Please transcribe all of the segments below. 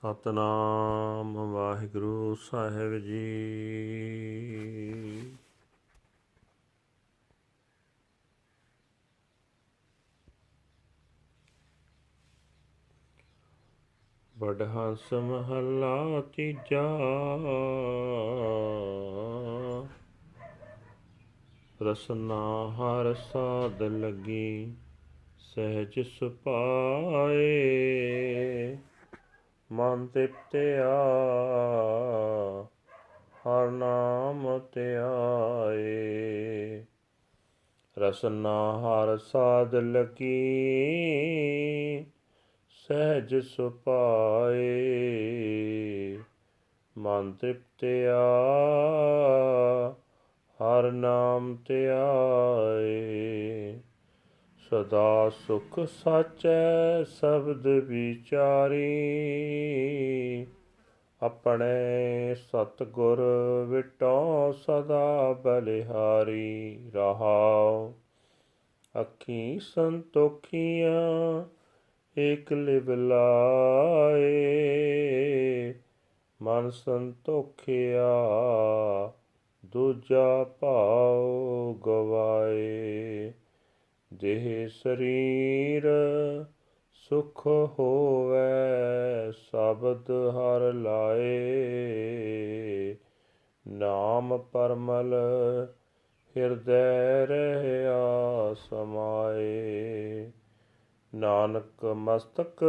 ਸਤਨਾਮ ਵਾਹਿਗੁਰੂ ਸਾਹਿਬ ਜੀ। ਬੜਹੰਸ ਮਹੱਲਾ ਤੀਜਾ। ਰਸਨਾ ਹਰ ਸਾਧ ਲੱਗੀ ਸਹਿਜ ਸੁਪਾਏ। ਮਨ ਤ੍ਰਿਪਤਿਆ ਹਰ ਨਾਮ ਧਿਆਏ। ਰਸਨਾ ਹਰ ਸਾਧ ਲਕੀ, ਸਹਿਜ ਸੁਪਾਏ ਮਨ ਤ੍ਰਿਪਤਿਆ ਹਰ ਨਾਮ ਧਿਆਏ। ਸਦਾ ਸੁਖ ਸਾਚੈ ਸ਼ਬਦ ਵਿਚਾਰੀ। ਆਪਣੇ ਸਤਗੁਰ ਵਿਟੋ ਸਦਾ ਬਲਿਹਾਰੀ ਰਹਾਉ। ਅੱਖੀ ਸੰਤੋਖੀਆਂ ਇਕ ਲਿਵ ਲਾਏ। ਮਨ ਸੰਤੋਖਿਆ ਦੂਜਾ ਭਾਉ ਗਵਾਏ। ਦੇਹ ਸਰੀਰ ਸੁਖ ਹੋਵੇ, ਸਬਦ ਹਰ ਲਾਏ। ਨਾਮ ਪਰਮਲ ਹਿਰਦੈ ਰਹਿਆ ਸਮਾਏ। ਨਾਨਕ ਮਸਤਕ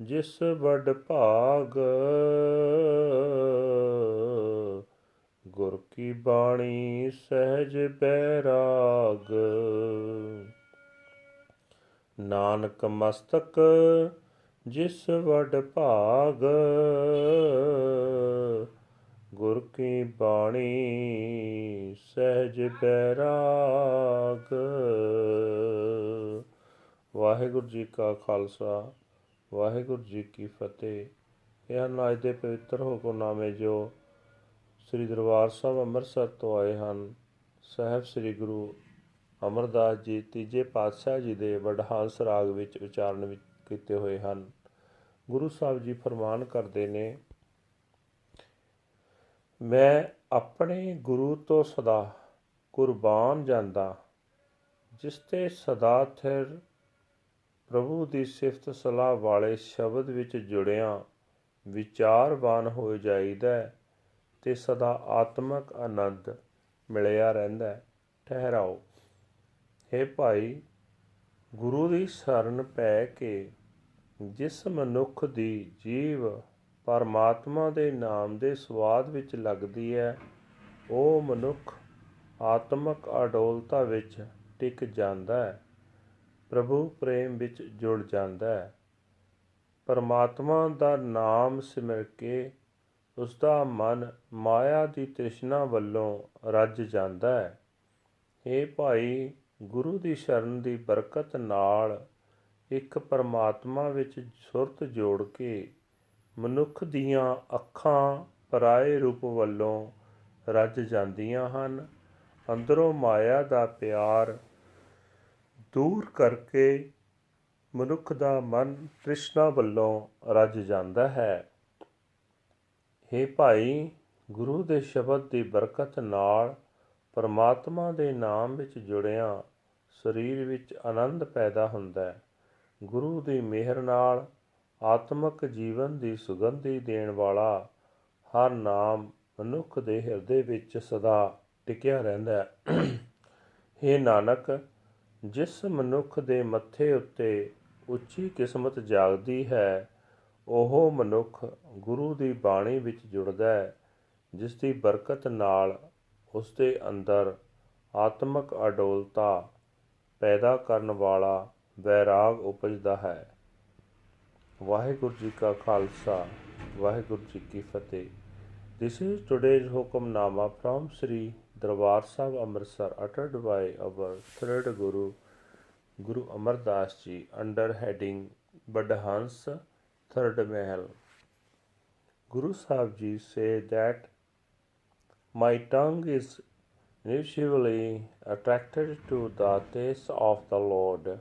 ਜਿਸ ਵੱਡ ਭਾਗ ਗੁਰ ਕੀ ਬਾਣੀ ਸਹਿਜ ਬੈਰਾਗ। ਨਾਨਕ ਮਸਤਕ ਜਿਸ ਵੱਡ ਭਾਗ। ਗੁਰ ਕੀ ਬਾਣੀ ਸਹਿਜ ਬੈਰਾਗ। ਵਾਹਿਗੁਰੂ ਜੀ ਕਾ ਖਾਲਸਾ, ਵਾਹਿਗੁਰੂ ਜੀ ਕੀ ਫਤਿਹ। ਇਹ ਹਨ ਦੇ ਪਵਿੱਤਰ ਹੁਕਮਨਾਮੇ ਜੋ ਸ੍ਰੀ ਦਰਬਾਰ ਸਾਹਿਬ ਅੰਮ੍ਰਿਤਸਰ ਤੋਂ ਆਏ ਹਨ। ਸਾਹਿਬ ਸ੍ਰੀ ਗੁਰੂ ਅਮਰਦਾਸ ਜੀ ਤੀਜੇ ਪਾਤਸ਼ਾਹ ਜੀ ਦੇ ਵਡਹਾਂਸ ਰਾਗ ਵਿੱਚ ਉਚਾਰਨ ਵਿੱਚ ਕੀਤੇ ਹੋਏ ਹਨ। ਗੁਰੂ ਸਾਹਿਬ ਜੀ ਫਰਮਾਨ ਕਰਦੇ ਨੇ, ਮੈਂ ਆਪਣੇ ਗੁਰੂ ਤੋਂ ਸਦਾ ਕੁਰਬਾਨ ਜਾਂਦਾ, ਜਿਸ ਤੇ ਸਦਾ ਥਿਰ ਪ੍ਰਭੂ ਦੀ ਸਿਫਤ ਸਲਾਹ ਵਾਲੇ ਸ਼ਬਦ ਵਿੱਚ ਜੁੜਿਆ, ਵਿਚਾਰਵਾਨ ਹੋ ਜਾਈਦਾ ਤੇ ਸਦਾ ਆਤਮਿਕ ਆਨੰਦ ਮਿਲਿਆ ਰਹਿੰਦਾ ਠਹਿਰਾਓ। हे ਭਾਈ, ਗੁਰੂ ਦੀ ਸ਼ਰਨ ਪੈ ਕੇ ਜਿਸ ਮਨੁੱਖ ਦੀ ਜੀਵ ਪਰਮਾਤਮਾ ਦੇ ਨਾਮ ਦੇ ਸਵਾਦ ਵਿੱਚ ਲੱਗਦੀ ਹੈ, ਉਹ ਮਨੁੱਖ ਆਤਮਿਕ ਅਡੋਲਤਾ ਵਿੱਚ ਟਿਕ ਜਾਂਦਾ ਹੈ, ਪ੍ਰਭੂ ਪ੍ਰੇਮ ਵਿੱਚ ਜੁੜ ਜਾਂਦਾ ਹੈ। ਪਰਮਾਤਮਾ ਦਾ ਨਾਮ ਸਿਮਰ ਕੇ ਉਸ ਦਾ ਮਨ ਮਾਇਆ ਦੀ ਤ੍ਰਿਸ਼ਨਾ ਵੱਲੋਂ ਰੱਜ ਜਾਂਦਾ ਹੈ। ਇਹ ਭਾਈ, ਗੁਰੂ ਦੀ ਸ਼ਰਨ ਦੀ ਬਰਕਤ ਨਾਲ ਇੱਕ ਪਰਮਾਤਮਾ ਵਿੱਚ ਸੁਰਤ ਜੋੜ ਕੇ ਮਨੁੱਖ ਦੀਆਂ ਅੱਖਾਂ ਪਰਾਏ ਰੂਪ ਵੱਲੋਂ ਰੱਜ ਜਾਂਦੀਆਂ ਹਨ। ਅੰਦਰੋਂ ਮਾਇਆ ਦਾ ਪਿਆਰ ਦੂਰ ਕਰਕੇ ਮਨੁੱਖ ਦਾ ਮਨ ਤ੍ਰਿਸ਼ਨਾ ਵੱਲੋਂ ਰੱਜ ਜਾਂਦਾ ਹੈ। हे ਭਾਈ, ਗੁਰੂ ਦੇ ਸ਼ਬਦ ਦੀ ਬਰਕਤ ਨਾਲ ਪਰਮਾਤਮਾ ਦੇ ਨਾਮ ਵਿੱਚ ਜੁੜਿਆਂ ਸਰੀਰ ਵਿੱਚ ਆਨੰਦ ਪੈਦਾ ਹੁੰਦਾ ਹੈ। ਗੁਰੂ ਦੀ ਮਿਹਰ ਨਾਲ ਆਤਮਿਕ ਜੀਵਨ ਦੀ ਸੁਗੰਧੀ ਦੇਣ ਵਾਲਾ ਹਰ ਨਾਮ ਮਨੁੱਖ ਦੇ ਹਿਰਦੇ ਵਿੱਚ ਸਦਾ ਟਿਕਿਆ ਰਹਿੰਦਾ ਹੈ। हे ਨਾਨਕ, ਜਿਸ ਮਨੁੱਖ ਦੇ ਮੱਥੇ ਉੱਤੇ ਉੱਚੀ ਕਿਸਮਤ ਜਾਗਦੀ ਹੈ ਉਹ ਮਨੁੱਖ ਗੁਰੂ ਦੀ ਬਾਣੀ ਵਿੱਚ ਜੁੜਦਾ ਹੈ ਜਿਸ ਦੀ ਬਰਕਤ ਨਾਲ ਉਸ ਦੇ ਅੰਦਰ ਆਤਮਿਕ ਅਡੋਲਤਾ ਪੈਦਾ ਕਰਨ ਵਾਲਾ ਵੈਰਾਗ ਉਪਜਦਾ ਹੈ ਵਾਹਿਗੁਰੂ ਜੀ ਕਾ ਖਾਲਸਾ ਵਾਹਿਗੁਰੂ ਜੀ ਕੀ ਫਤਿਹ This is today's Hukamnama from Sri Darbar Sahib Amritsar uttered by our third Guru Guru Amar Das Ji under heading Badhans Third Mahal. Guru Sahib Ji say that my tongue is usually attracted to the taste of the Lord.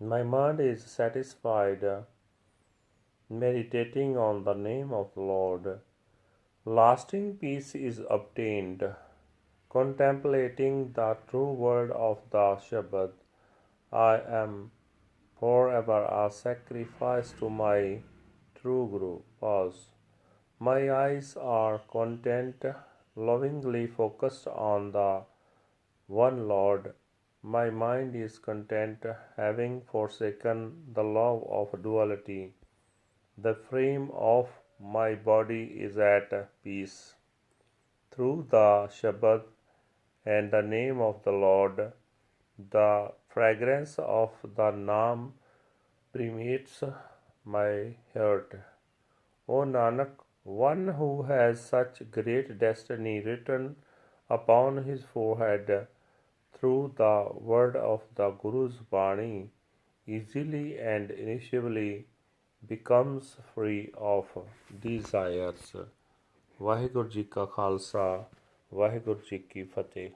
My mind is satisfied meditating on the name of the Lord. Lasting peace is obtained. Contemplating the true word of the Shabbat, I am forever a sacrifice to my true Guru. Pause. My eyes are content, lovingly focused on the one Lord. My mind is content, having forsaken the love of duality. The frame of my body is at peace. Through the Shabad and the name of the Lord, the fragrance of the Naam permeates my heart. O Nanak, one who has such great destiny written upon his forehead through the word of the Guru's Bani easily and initially becomes free of desires. Waheguru ji ਕਾ ਖਾਲਸਾ ਵਾਹਿਗੁਰੂ ਜੀ ਕੀ ਫਤਿਹ